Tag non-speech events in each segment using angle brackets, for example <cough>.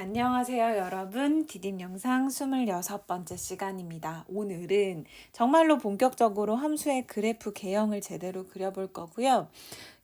안녕하세요, 여러분. 디딤 영상 26번째 시간입니다. 오늘은 정말로 본격적으로 함수의 그래프 개형을 제대로 그려볼 거고요.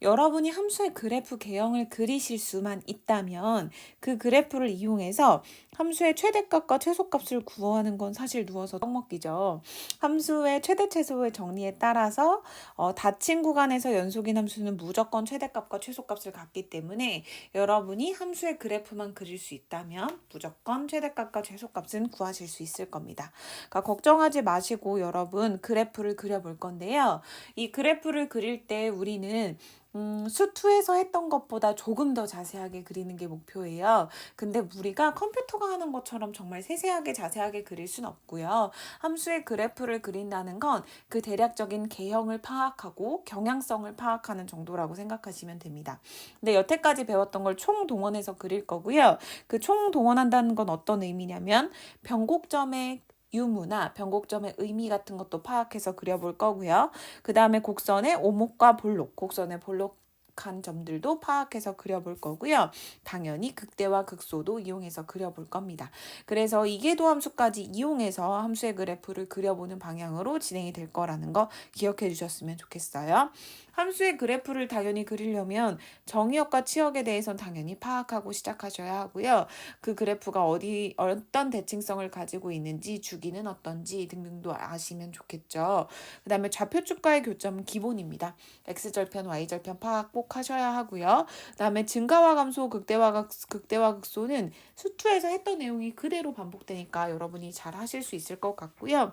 여러분이 함수의 그래프 개형을 그리실 수만 있다면 그 그래프를 이용해서 함수의 최대값과 최소값을 구하는 건 사실 누워서 떡먹기죠. 함수의 최대 최소의 정리에 따라서 어, 닫힌 구간에서 연속인 함수는 무조건 최대값과 최소값을 갖기 때문에 여러분이 함수의 그래프만 그릴 수 있다면 무조건 최대값과 최소값은 구하실 수 있을 겁니다. 그러니까 걱정하지 마시고 여러분 그래프를 그려볼 건데요. 이 그래프를 그릴 때 우리는 음, 수투에서 했던 것보다 조금 더 자세하게 그리는 게 목표예요. 근데 우리가 컴퓨터가 하는 것처럼 정말 세세하게 자세하게 그릴 순 없고요. 함수의 그래프를 그린다는 건 그 대략적인 개형을 파악하고 경향성을 파악하는 정도라고 생각하시면 됩니다. 근데 여태까지 배웠던 걸 총 동원해서 그릴 거고요. 그 총 동원한다는 건 어떤 의미냐면 변곡점의 유무나 변곡점의 의미 같은 것도 파악해서 그려볼 거고요. 그 다음에 곡선의 오목과 볼록, 곡선의 볼록 한 점들도 파악해서 그려볼 거고요. 당연히 극대와 극소도 이용해서 그려볼 겁니다. 그래서 이계도 함수까지 이용해서 함수의 그래프를 그려보는 방향으로 진행이 될 거라는 거 기억해 주셨으면 좋겠어요. 함수의 그래프를 당연히 그리려면 정의역과 치역에 대해서는 당연히 파악하고 시작하셔야 하고요. 그 그래프가 어디 어떤 대칭성을 가지고 있는지 주기는 어떤지 등등도 아시면 좋겠죠. 그 다음에 좌표축과의 교점은 기본입니다. x절편, y절편 파악 꼭 하셔야 하고요. 그 다음에 증가와 감소, 극대와 극대와 극소는 수투에서 했던 내용이 그대로 반복되니까 여러분이 잘 하실 수 있을 것 같고요.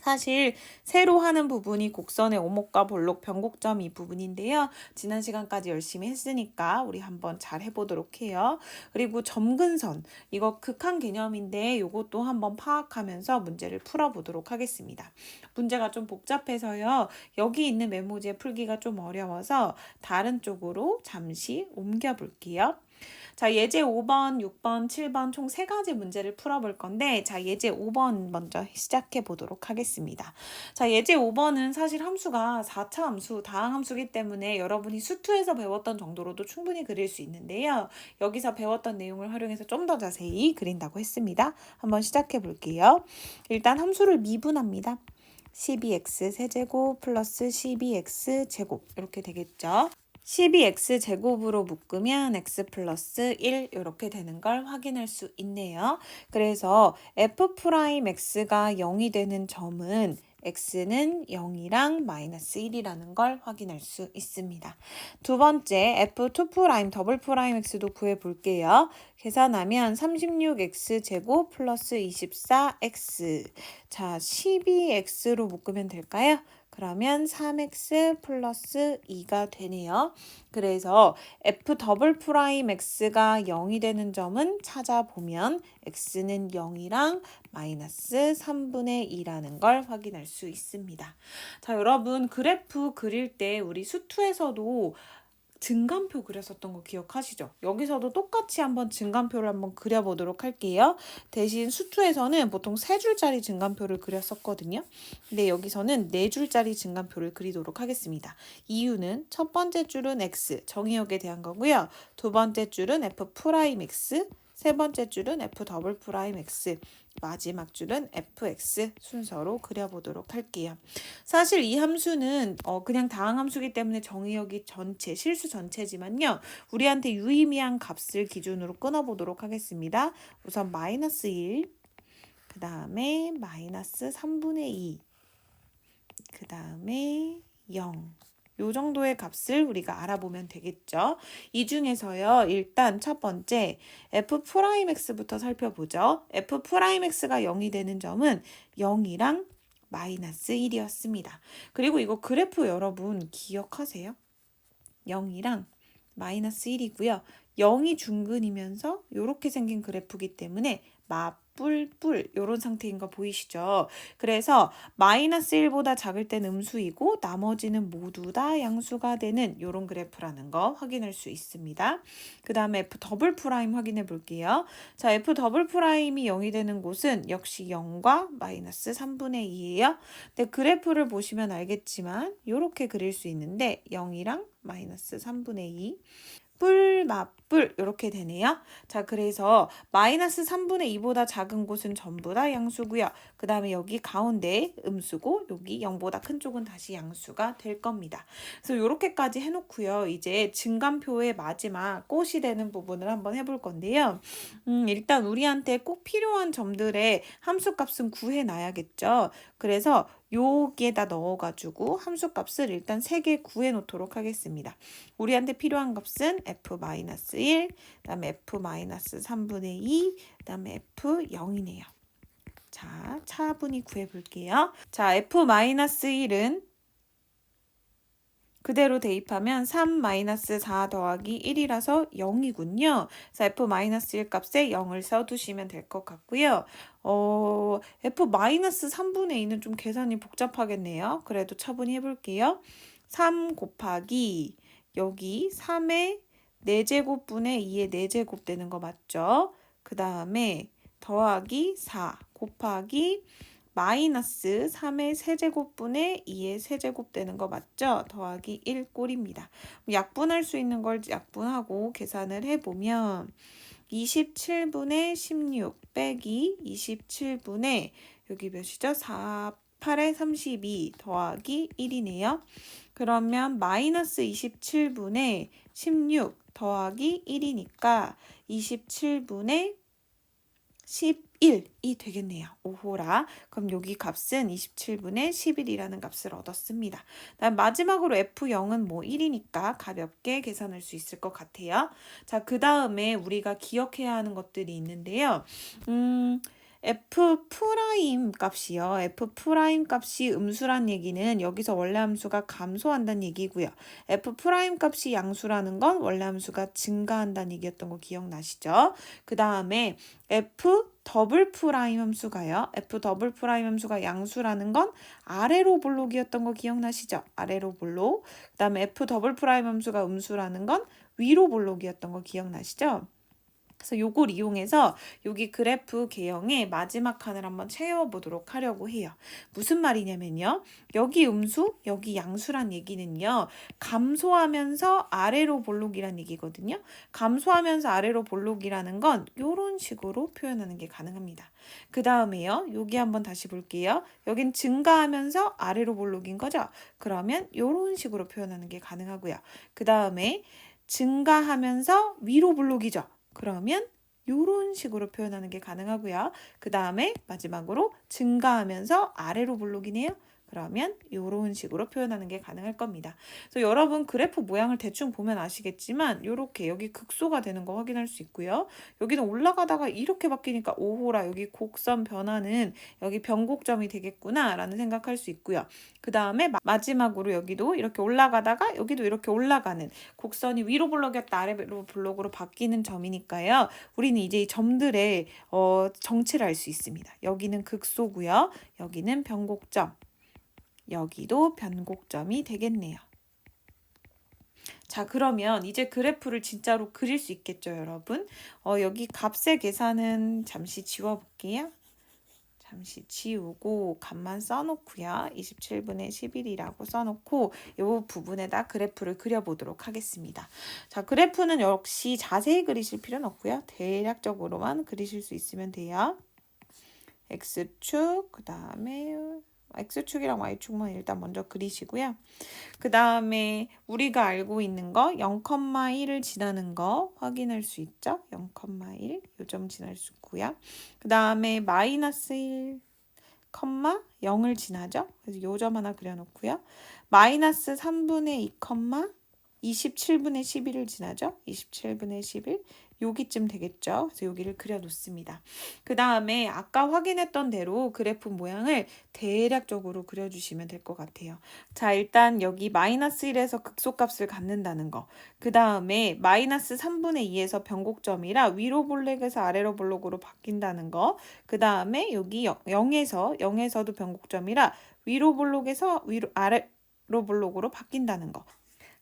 사실 새로 하는 부분이 곡선의 오목과 볼록 변곡점 이 부분인데요. 지난 시간까지 열심히 했으니까 우리 한번 잘 해보도록 해요. 그리고 점근선 이거 극한 개념인데 이것도 한번 파악하면서 문제를 풀어보도록 하겠습니다. 문제가 좀 복잡해서요. 여기 있는 메모지에 풀기가 좀 어려워서 다른 쪽으로 잠시 옮겨 볼게요. 자, 예제 5번, 6번, 7번 총 세 가지 문제를 풀어볼 건데, 자, 예제 5번 먼저 시작해 보도록 하겠습니다. 자, 예제 5번은 사실 함수가 4차 함수, 다항 함수기 때문에 여러분이 수투에서 배웠던 정도로도 충분히 그릴 수 있는데요. 여기서 배웠던 내용을 활용해서 좀 더 자세히 그린다고 했습니다. 한번 시작해 볼게요. 일단 함수를 미분합니다. 12x 세제곱 플러스 12x 제곱 이렇게 되겠죠. 12x 제곱으로 묶으면 x 플러스 1 이렇게 되는 걸 확인할 수 있네요. 그래서 f 프라임 x가 0이 되는 점은 x는 0이랑 마이너스 1이라는 걸 확인할 수 있습니다. 두 번째 f2 프라임 더블 프라임 x도 구해 볼게요. 계산하면 36x 제곱 플러스 24x 자 12x로 묶으면 될까요? 그러면 3x 플러스 2가 되네요. 그래서 f 더블 프라임 x가 0이 되는 점은 찾아보면 x는 0이랑 마이너스 3분의 2라는 걸 확인할 수 있습니다. 자, 여러분 그래프 그릴 때 우리 수투에서도 증간표 그렸었던 거 기억하시죠? 여기서도 똑같이 한번 증간표를 한번 그려보도록 할게요. 대신 수투에서는 보통 세 줄짜리 증간표를 그렸었거든요. 근데 여기서는 네 줄짜리 증간표를 그리도록 하겠습니다. 이유는 첫 번째 줄은 x, 정의역에 대한 거고요. 두 번째 줄은 f 프라임 x, 세 번째 줄은 f 더블 프라임 x, 마지막 줄은 fx 순서로 그려보도록 할게요. 사실 이 함수는 어 그냥 다항 함수기 때문에 정의역이 전체, 실수 전체지만요. 우리한테 유의미한 값을 기준으로 끊어보도록 하겠습니다. 우선 마이너스 1, 그 다음에 마이너스 3분의 2, 그 다음에 0. 요 정도의 값을 우리가 알아보면 되겠죠. 이 중에서요. 일단 첫 번째 f 프라임 x부터 살펴보죠. f 프라임 x가 0이 되는 점은 0이랑 마이너스 1이었습니다. 그리고 이거 그래프 여러분 기억하세요? 0이랑 마이너스 1이고요. 0이 중근이면서 이렇게 생긴 그래프기 때문에 마 뿔뿔 이런 상태인 거 보이시죠? 그래서 마이너스 1보다 작을 땐 음수이고 나머지는 모두 다 양수가 되는 이런 그래프라는 거 확인할 수 있습니다. 그 다음에 f 더블 프라임 확인해 볼게요. 자, f 더블 프라임이 0이 되는 곳은 역시 0과 마이너스 3분의 2예요. 근데 그래프를 보시면 알겠지만 이렇게 그릴 수 있는데 0이랑 마이너스 3분의 2 뿔, 맞뿔 이렇게 되네요. 자, 그래서 마이너스 3분의 2보다 작은 곳은 전부 다 양수고요. 그 다음에 여기 가운데 음수고 여기 0보다 큰 쪽은 다시 양수가 될 겁니다. 그래서 이렇게까지 해놓고요. 이제 증감표의 마지막 꽃이 되는 부분을 한번 해볼 건데요. 음, 일단 우리한테 꼭 필요한 점들의 함수값은 구해놔야겠죠. 그래서 여기에다 넣어가지고 함수값을 일단 3개 구해 놓도록 하겠습니다. 우리한테 필요한 값은 f-1, 그 다음에 f-3분의 2, 그 다음에 f0이네요. 자, 차분히 구해 볼게요. 자, f-1은 그대로 대입하면 3-4 더하기 1이라서 0이군요. 그래서 f-1 값에 0을 써두시면 될 것 같고요. 어, f-3분의 2는 좀 계산이 복잡하겠네요. 그래도 차분히 해볼게요. 3 곱하기 여기 3의 4제곱분의 2의 4제곱 되는 거 맞죠? 그 다음에 더하기 4 곱하기 마이너스 3의 세제곱분의 2의 세제곱 되는 거 맞죠? 더하기 1 꼴입니다. 약분할 수 있는 걸 약분하고 계산을 해보면 27분의 16 빼기 27분의 여기 몇이죠? 4, 8에 32 더하기 1이네요. 그러면 마이너스 27분의 16 더하기 1이니까 27분의 11이 되겠네요. 오호라. 그럼 여기 값은 27분의 11이라는 값을 얻었습니다. 마지막으로 F0은 뭐 1이니까 가볍게 계산할 수 있을 것 같아요. 자, 그 다음에 우리가 기억해야 하는 것들이 있는데요. 음, f 프라임 값이요. f 프라임 값이 음수란 얘기는 여기서 원래 함수가 감소한다는 얘기고요. f 프라임 값이 양수라는 건 원래 함수가 증가한다는 얘기였던 거 기억나시죠? 그 다음에 f 더블 프라임 함수가요. f 더블 프라임 함수가 양수라는 건 아래로 볼록이었던 거 기억나시죠? 아래로 볼록. 그 다음에 f 더블 프라임 함수가 음수라는 건 위로 볼록이었던 거 기억나시죠? 그래서 요걸 이용해서 여기 그래프 개형의 마지막 칸을 한번 채워보도록 하려고 해요. 무슨 말이냐면요. 여기 음수, 여기 양수란 얘기는요. 감소하면서 아래로 볼록이란 얘기거든요. 감소하면서 아래로 볼록이라는 건 이런 식으로 표현하는 게 가능합니다. 그 다음에요. 여기 한번 다시 볼게요. 여긴 증가하면서 아래로 볼록인 거죠. 그러면 이런 식으로 표현하는 게 가능하고요. 그 다음에 증가하면서 위로 볼록이죠. 그러면 이런 식으로 표현하는 게 가능하고요. 그 다음에 마지막으로 증가하면서 아래로 볼록이네요. 그러면 이런 식으로 표현하는 게 가능할 겁니다. 그래서 여러분 그래프 모양을 대충 보면 아시겠지만 이렇게 여기 극소가 되는 거 확인할 수 있고요. 여기는 올라가다가 이렇게 바뀌니까 오호라 여기 곡선 변화는 여기 변곡점이 되겠구나 라는 생각할 수 있고요. 그 다음에 마지막으로 여기도 이렇게 올라가다가 여기도 이렇게 올라가는 곡선이 위로 블록이었다 아래로 블록으로 바뀌는 점이니까요. 우리는 이제 이 점들의 어, 정체를 알 수 있습니다. 여기는 극소고요. 여기는 변곡점. 여기도 변곡점이 되겠네요. 자, 그러면 이제 그래프를 진짜로 그릴 수 있겠죠, 여러분? 어, 여기 값의 계산은 잠시 지워볼게요. 잠시 지우고 값만 써놓고요. 27분의 11이라고 써놓고 이 부분에다 그래프를 그려보도록 하겠습니다. 자, 그래프는 역시 자세히 그리실 필요는 없고요. 대략적으로만 그리실 수 있으면 돼요. X축, 그 다음에 X축이랑 Y축만 일단 먼저 그리시고요. 그 다음에 우리가 알고 있는 거 0,1을 지나는 거 확인할 수 있죠. 0,1 요점 지날 수 있고요. 그 다음에 마이너스 1, 0을 지나죠. 그래서 요점 하나 그려놓고요. 마이너스 3분의 2, 27분의 11을 지나죠. 27분의 11 여기쯤 되겠죠. 그래서 여기를 그려놓습니다. 그 다음에 아까 확인했던 대로 그래프 모양을 대략적으로 그려주시면 될 것 같아요. 자 일단 여기 마이너스 1에서 극소값을 갖는다는 거. 그 다음에 마이너스 3분의 2에서 변곡점이라 위로 볼록에서 아래로 볼록으로 바뀐다는 거. 그 다음에 여기 0에서 0에서도 변곡점이라 위로 볼록에서 위로 아래로 볼록으로 바뀐다는 거.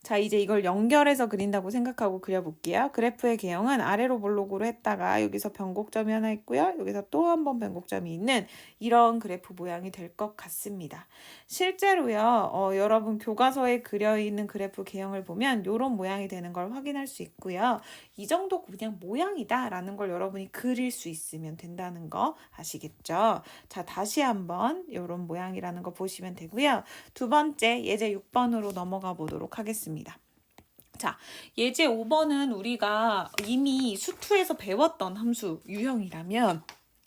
자, 이제 이걸 연결해서 그린다고 생각하고 그려볼게요. 그래프의 개형은 아래로 볼록으로 했다가 여기서 변곡점이 하나 있고요. 여기서 또 한 번 변곡점이 있는 이런 그래프 모양이 될 것 같습니다. 실제로요, 어, 여러분 교과서에 그려 있는 그래프 개형을 보면 이런 모양이 되는 걸 확인할 수 있고요. 이 정도 그냥 모양이다 라는 걸 여러분이 그릴 수 있으면 된다는 거 아시겠죠? 자, 다시 한번 이런 모양이라는 거 보시면 되고요. 두 번째 예제 6번으로 넘어가 보도록 하겠습니다. 자, 예제 5번은 우리가 이미 수투에서 배웠던 함수 유형이라면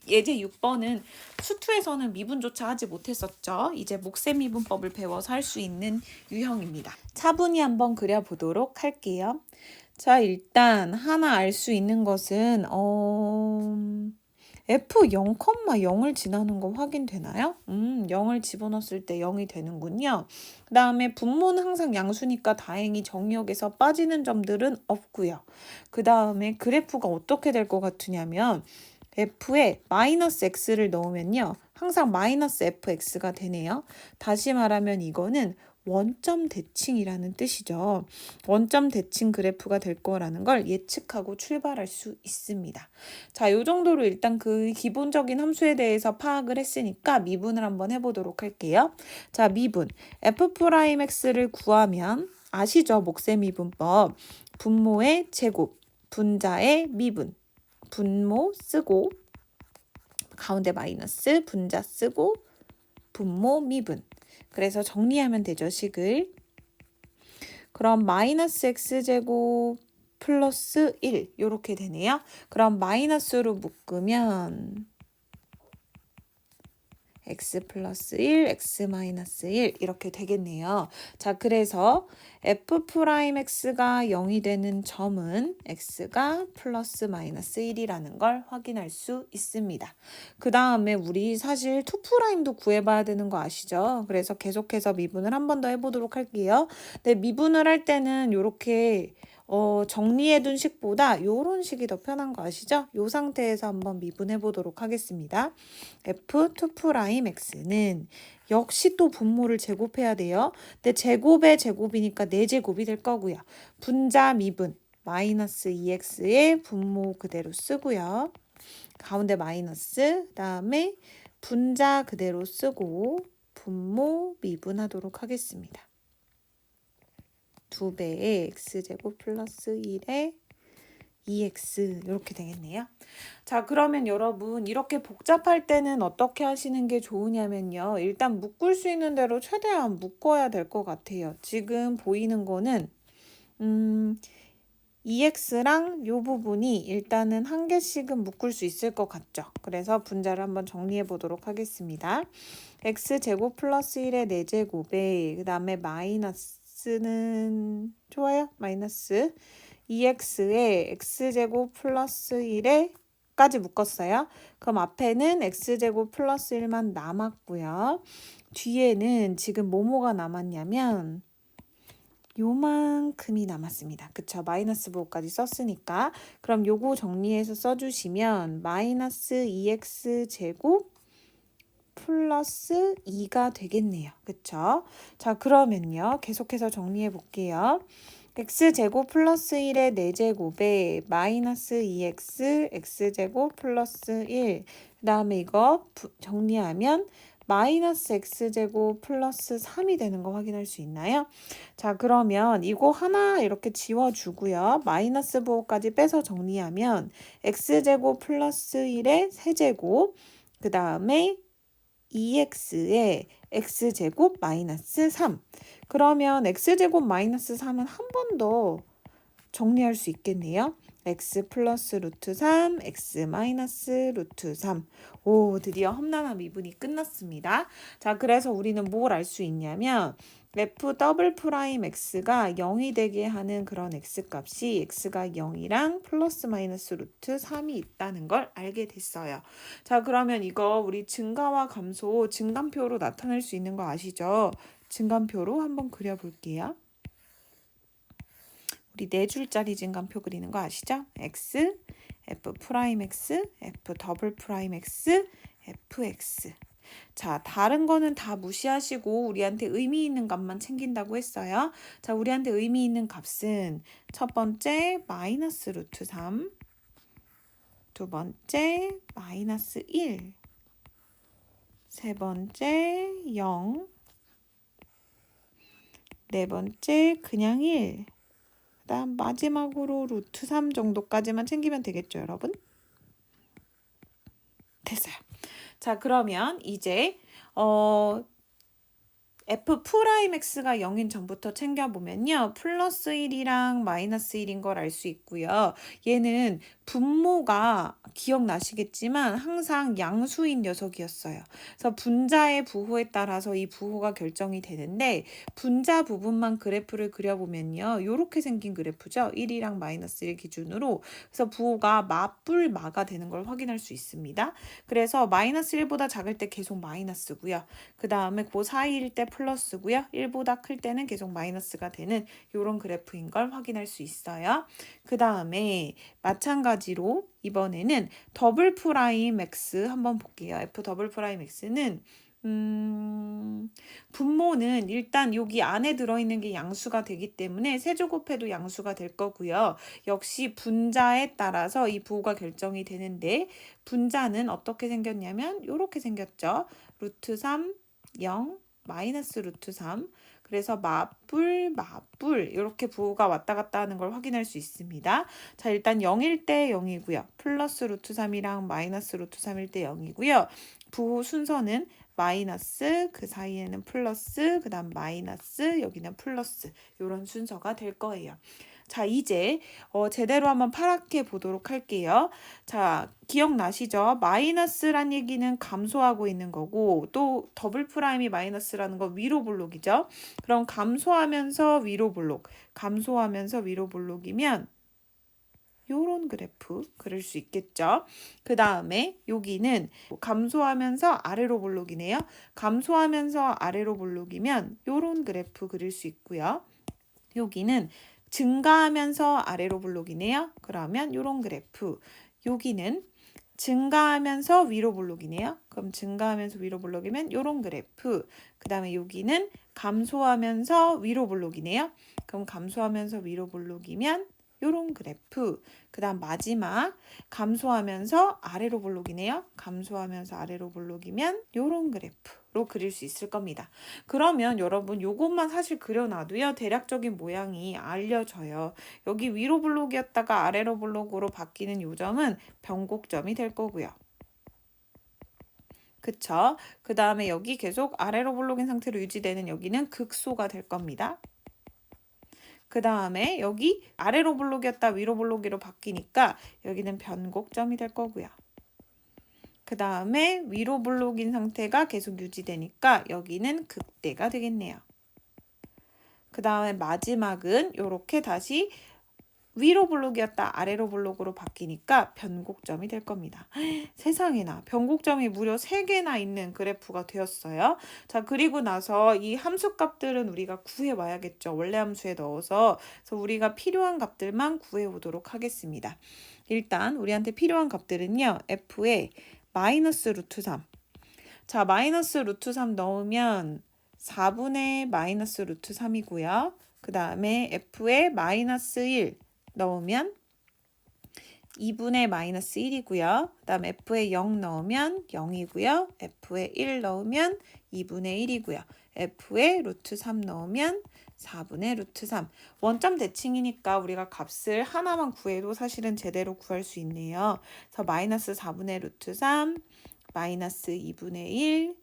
예제 6번은 수투에서는 미분조차 하지 못했었죠. 이제 목세 미분법을 배워서 할 수 있는 유형입니다. 차분히 한번 그려보도록 할게요. 자, 일단 하나 알 수 있는 것은 어... F 0,0을 지나는 거 확인되나요? 음, 0을 집어넣었을 때 0이 되는군요. 그 다음에 분모는 항상 양수니까 다행히 정의역에서 빠지는 점들은 없고요. 그 다음에 그래프가 어떻게 될 것 같으냐면 f에 마이너스 x를 넣으면요. 항상 마이너스 fx가 되네요. 다시 말하면 이거는 원점 대칭이라는 뜻이죠. 원점 대칭 그래프가 될 거라는 걸 예측하고 출발할 수 있습니다. 자, 요 정도로 일단 그 기본적인 함수에 대해서 파악을 했으니까 미분을 한번 해보도록 할게요. 자, 미분. f'x를 구하면 아시죠? 목세 미분법. 분모의 제곱, 분자의 미분. 분모 쓰고 가운데 마이너스 분자 쓰고 분모 미분. 그래서 정리하면 되죠, 식을. 그럼 마이너스 x제곱 플러스 1 이렇게 되네요. 그럼 마이너스로 묶으면 x 플러스 1, x 마이너스 1 이렇게 되겠네요. 자, 그래서 f 프라임 x가 0이 되는 점은 x가 플러스 마이너스 1이라는 걸 확인할 수 있습니다. 그 다음에 우리 사실 2 프라임도 구해봐야 되는 거 아시죠? 그래서 계속해서 미분을 한 번 더 해보도록 할게요. 네, 미분을 할 때는 이렇게 어, 정리해둔 식보다 요런 식이 더 편한 거 아시죠? 요 상태에서 한번 미분해 보도록 하겠습니다. f2'x는 역시 또 분모를 제곱해야 돼요. 근데 제곱의 제곱이니까 4제곱이 될 거고요. 분자 미분 마이너스 2x의 분모 그대로 쓰고요. 가운데 마이너스 그다음에 분자 그대로 쓰고 분모 미분하도록 하겠습니다. 2배의 x제곱 플러스 1의 2x 이렇게 되겠네요. 자 그러면 여러분 이렇게 복잡할 때는 어떻게 하시는 게 좋으냐면요. 일단 묶을 수 있는 대로 최대한 묶어야 될 것 같아요. 지금 보이는 거는 음 2x랑 요 부분이 일단은 한 개씩은 묶을 수 있을 것 같죠. 그래서 분자를 한번 정리해 보도록 하겠습니다. x제곱 플러스 1의 4제곱에 그 다음에 마이너스 x는 좋아요. 마이너스 2x에 x제곱 플러스 1에 까지 묶었어요. 그럼 앞에는 x제곱 플러스 1만 남았고요. 뒤에는 지금 뭐뭐가 남았냐면 요만큼이 남았습니다. 그쵸? 마이너스 부호까지 썼으니까. 그럼 요거 정리해서 써주시면 마이너스 2x 제곱 플러스 2가 되겠네요. 그쵸? 자, 그러면요. 계속해서 정리해 볼게요. X제곱 플러스 1의 4제곱에 마이너스 2x x제곱 플러스 1. 그 다음에 이거 정리하면 마이너스 x제곱 플러스 3이 되는 거 확인할 수 있나요? 자 그러면 이거 하나 이렇게 지워주고요. 마이너스 부호까지 빼서 정리하면 x제곱 플러스 1의 세제곱 그 다음에 2x에 x제곱 마이너스 3. 그러면 x제곱 마이너스 3은 한 번 더 정리할 수 있겠네요. x 플러스 루트 3, x 마이너스 루트 3. 오, 드디어 험난한 미분이 끝났습니다. 자, 그래서 우리는 뭘 알 수 있냐면 f 더블 프라임 x가 0이 되게 하는 그런 x 값이 x가 0이랑 플러스 마이너스 루트 3이 있다는 걸 알게 됐어요. 자, 그러면 이거 우리 증가와 감소 증감표로 나타낼 수 있는 거 아시죠? 증감표로 한번 그려볼게요. 우리 네 줄짜리 증감표 그리는 거 아시죠? x, f 프라임 x, f 더블 프라임 x, fx. 자, 다른 거는 다 무시하시고 우리한테 의미 있는 값만 챙긴다고 했어요. 자, 우리한테 의미 있는 값은 첫 번째 마이너스 루트 3, 두 번째 마이너스 1, 세 번째 0, 네 번째 그냥 1, 그다음 마지막으로 루트 3 정도까지만 챙기면 되겠죠, 여러분? 됐어요. 자, 그러면 이제 어 f 프라임 x가 0인 전부터 챙겨보면요. 플러스 1이랑 마이너스 1인 걸 알 수 있고요. 얘는 분모가 기억나시겠지만 항상 양수인 녀석이었어요. 그래서 분자의 부호에 따라서 이 부호가 결정이 되는데 분자 부분만 그래프를 그려보면요. 이렇게 생긴 그래프죠. 1이랑 마이너스 1 기준으로. 그래서 부호가 맞불 마가 되는 걸 확인할 수 있습니다. 그래서 마이너스 1보다 작을 때 계속 마이너스고요. 그 다음에 그 사이일 때 플러스고요. 1보다 클 때는 계속 마이너스가 되는 이런 그래프인 걸 확인할 수 있어요. 그 다음에 마찬가지로 이번에는 더블 프라임 x 한번 볼게요. f 더블 프라임 x는 음, 분모는 일단 여기 안에 들어있는 게 양수가 되기 때문에 세제곱해도 양수가 될 거고요. 역시 분자에 따라서 이 부호가 결정이 되는데 분자는 어떻게 생겼냐면 이렇게 생겼죠. 루트 3, 0, 마이너스 루트 3 그래서 맞불, 맞불 이렇게 부호가 왔다 갔다 하는 걸 확인할 수 있습니다. 자 일단 0일 때 0이고요. 플러스 루트 3이랑 마이너스 루트 3일 때 0이고요. 부호 순서는 마이너스 그 사이에는 플러스 그 다음 마이너스 여기는 플러스 이런 순서가 될 거예요. 자, 이제 어, 제대로 한번 파랗게 보도록 할게요. 자, 기억나시죠? 마이너스란 얘기는 감소하고 있는 거고 또 더블 프라임이 마이너스라는 거 위로 볼록이죠. 그럼 감소하면서 위로 볼록, 감소하면서 위로 볼록이면 요런 그래프 그릴 수 있겠죠. 그 다음에 여기는 감소하면서 아래로 볼록이네요. 감소하면서 아래로 볼록이면 요런 그래프 그릴 수 있고요. 여기는 증가하면서 아래로 볼록이네요. 그러면 요런 그래프. 여기는 증가하면서 위로 볼록이네요. 그럼 증가하면서 위로 볼록이면 요런 그래프. 그 다음에 여기는 감소하면서 위로 볼록이네요. 그럼 감소하면서 위로 볼록이면 요런 그래프. 그 다음 마지막 감소하면서 아래로 볼록이네요. 감소하면서 아래로 볼록이면 요런 그래프로 그릴 수 있을 겁니다. 그러면 여러분 요것만 사실 그려놔도요. 대략적인 모양이 알려져요. 여기 위로 볼록이었다가 아래로 볼록으로 바뀌는 요점은 변곡점이 될 거고요. 그쵸? 그 다음에 여기 계속 아래로 볼록인 상태로 유지되는 여기는 극소가 될 겁니다. 그 다음에 여기 아래로 볼록이었다 위로 볼록이로 바뀌니까 여기는 변곡점이 될 거고요. 그 다음에 위로 볼록인 상태가 계속 유지되니까 여기는 극대가 되겠네요. 그 다음에 마지막은 이렇게 다시 위로 블록이었다 아래로 블록으로 바뀌니까 변곡점이 될 겁니다. <gasps> 세상에나 변곡점이 무려 3개나 있는 그래프가 되었어요. 자 그리고 나서 이 함수 값들은 우리가 구해 와야겠죠. 원래 함수에 넣어서 그래서 우리가 필요한 값들만 구해 오도록 하겠습니다. 일단 우리한테 필요한 값들은요. f에 마이너스 루트 3. 자 마이너스 루트 3 넣으면 4분의 마이너스 루트 3이고요. 그 다음에 f에 마이너스 1 넣으면 2분의 마이너스 1이고요. 그 다음 f에 0 넣으면 0이고요. f에 1 넣으면 2분의 1이고요. f에 루트 3 넣으면 4분의 루트 3. 원점 대칭이니까 우리가 값을 하나만 구해도 사실은 제대로 구할 수 있네요. 그래서 마이너스 4분의 루트 3, 마이너스 2분의 1,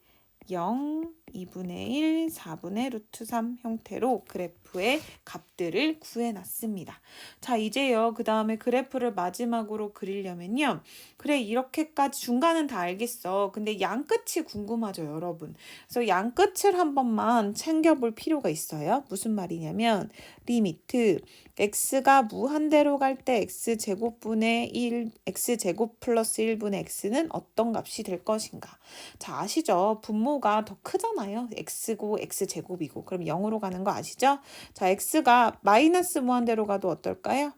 0, 2분의 1, 4분의 루트 3 형태로 그래프의 값들을 구해놨습니다. 자, 이제요. 그 다음에 그래프를 마지막으로 그리려면요. 그래, 이렇게까지 중간은 다 알겠어. 근데 양끝이 궁금하죠, 여러분. 그래서 양끝을 한 번만 챙겨볼 필요가 있어요. 무슨 말이냐면, 리미트, x가 무한대로 갈 때 x제곱분의 1, x제곱 플러스 1분의 x는 어떤 값이 될 것인가. 자, 아시죠? 분모가 더 크잖아요. 있잖아요. x고 x제곱이고 그럼 0으로 가는 거 아시죠? 자, x가 마이너스 무한대로 가도 어떨까요?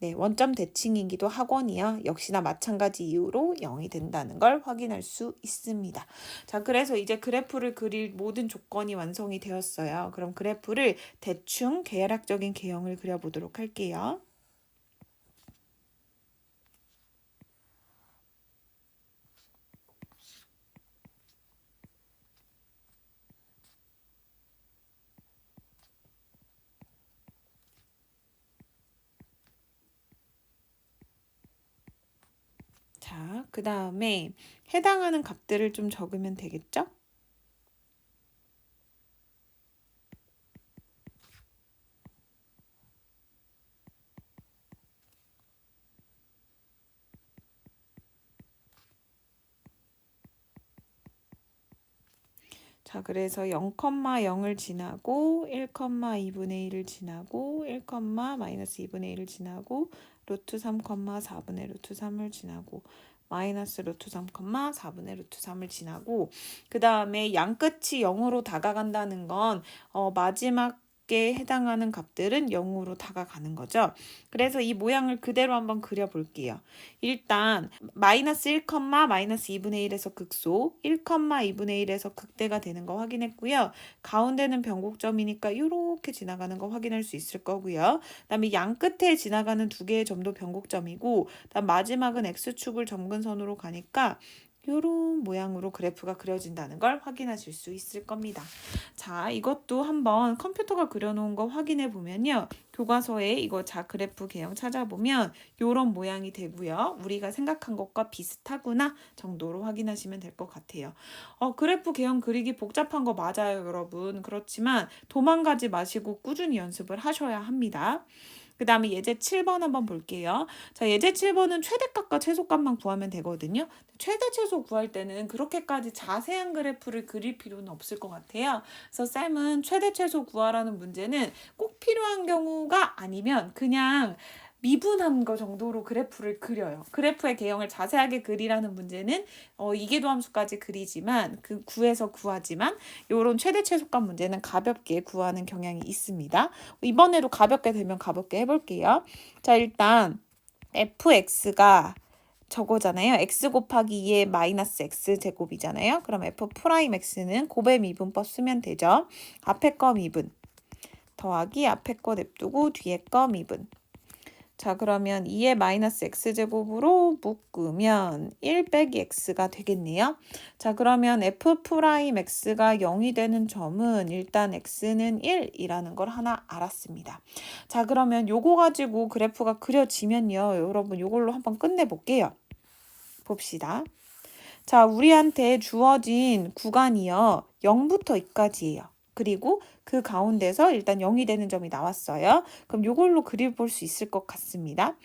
네, 원점 대칭이기도 하거니요. 역시나 마찬가지 이유로 0이 된다는 걸 확인할 수 있습니다. 자, 그래서 이제 그래프를 그릴 모든 조건이 완성이 되었어요. 그럼 그래프를 대충 계략적인 개형을 그려보도록 할게요. 자, 그 다음에 해당하는 값들을 좀 적으면 되겠죠? 자, 그래서 0,0을 지나고 1,2분의 1을 지나고 1, 마이너스 2분의 1을 지나고 루트 3, 4분의 루트 3을 지나고 마이너스 루트 3, 4분의 루트 3을 지나고 그 다음에 양 끝이 0으로 다가간다는 건 어, 마지막 에 해당하는 값들은 0으로 다가가는 거죠. 그래서 이 모양을 그대로 한번 그려볼게요. 일단 마이너스 1, 마이너스 2분의 1에서 극소, 1, 2분의 1에서 극대가 되는 거 확인했고요. 가운데는 변곡점이니까 이렇게 지나가는 거 확인할 수 있을 거고요. 그다음에 양 끝에 지나가는 두 개의 점도 변곡점이고, 그다음 마지막은 x축을 점근선으로 가니까 이런 모양으로 그래프가 그려진다는 걸 확인하실 수 있을 겁니다. 자, 이것도 한번 컴퓨터가 그려놓은 거 확인해 보면요. 교과서에 이거 자 그래프 개형 찾아보면 이런 모양이 되고요. 우리가 생각한 것과 비슷하구나 정도로 확인하시면 될 것 같아요. 어, 그래프 개형 그리기 복잡한 거 맞아요, 여러분. 그렇지만 도망가지 마시고 꾸준히 연습을 하셔야 합니다. 그 다음에 예제 7번 한번 볼게요. 자, 예제 7번은 최대값과 최소값만 구하면 되거든요. 최대 최소 구할 때는 그렇게까지 자세한 그래프를 그릴 필요는 없을 것 같아요. 그래서 쌤은 최대 최소 구하라는 문제는 꼭 필요한 경우가 아니면 그냥 미분한 거 정도로 그래프를 그려요. 그래프의 개형을 자세하게 그리라는 문제는 어, 이계도 함수까지 그리지만 그 구에서 구하지만 요런 최대 최소값 문제는 가볍게 구하는 경향이 있습니다. 이번에도 가볍게 되면 가볍게 해볼게요. 자 일단 fx가 저거잖아요. x 곱하기 2의 마이너스 x 제곱이잖아요. 그럼 f 프라임 x는 곱의 미분법 쓰면 되죠. 앞에 거 미분 더하기 앞에 거 냅두고 뒤에 거 미분 자, 그러면 2의 마이너스 x제곱으로 묶으면 1 빼기 x가 되겠네요. 자, 그러면 f 프라임 x가 0이 되는 점은 일단 x는 1이라는 걸 하나 알았습니다. 자, 그러면 요거 가지고 그래프가 그려지면요. 여러분 요걸로 한번 끝내볼게요. 봅시다. 자, 우리한테 주어진 구간이요. 0부터 2까지예요. 그리고 그 가운데서 일단 0이 되는 점이 나왔어요. 그럼 이걸로 그려볼 수 있을 것 같습니다.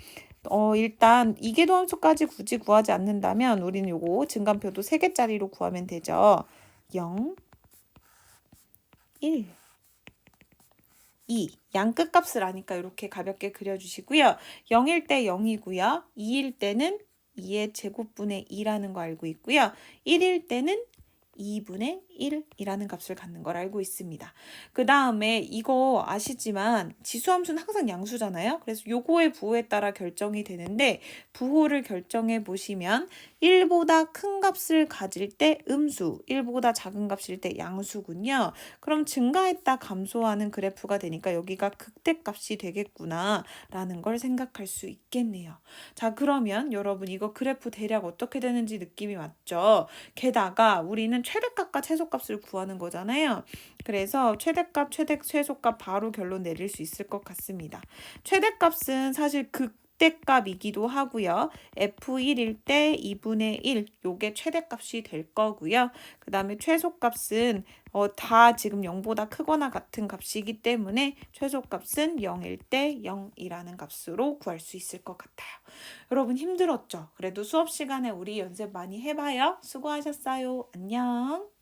어, 일단 이계도 함수까지 굳이 구하지 않는다면 우리는 요거 증간표도 3개짜리로 구하면 되죠. 0, 1, 2. 양 끝값을 아니까 이렇게 가볍게 그려주시고요. 0일 때 0이고요. 2일 때는 2의 제곱분의 2라는 거 알고 있고요. 1일 때는 2분의 1이라는 값을 갖는 걸 알고 있습니다. 그 다음에 이거 아시지만 지수함수는 항상 양수잖아요. 그래서 요거의 부호에 따라 결정이 되는데 부호를 결정해 보시면 1보다 큰 값을 가질 때 음수, 1보다 작은 값일 때 양수군요. 그럼 증가했다 감소하는 그래프가 되니까 여기가 극대값이 되겠구나 라는 걸 생각할 수 있겠네요. 자 그러면 여러분 이거 그래프 대략 어떻게 되는지 느낌이 왔죠? 게다가 우리는 최대값과 최소값을 구하는 거잖아요. 그래서 최대값, 최대, 최소값 바로 결론 내릴 수 있을 것 같습니다. 최대값은 사실 극 극대값이기도 하고요. F1일 때 2분의 1 요게 최대값이 될 거고요. 그 다음에 최소값은 어, 다 지금 0보다 크거나 같은 값이기 때문에 최소값은 0일 때 0이라는 값으로 구할 수 있을 것 같아요. 여러분 힘들었죠? 그래도 수업 시간에 우리 연습 많이 해봐요. 수고하셨어요. 안녕.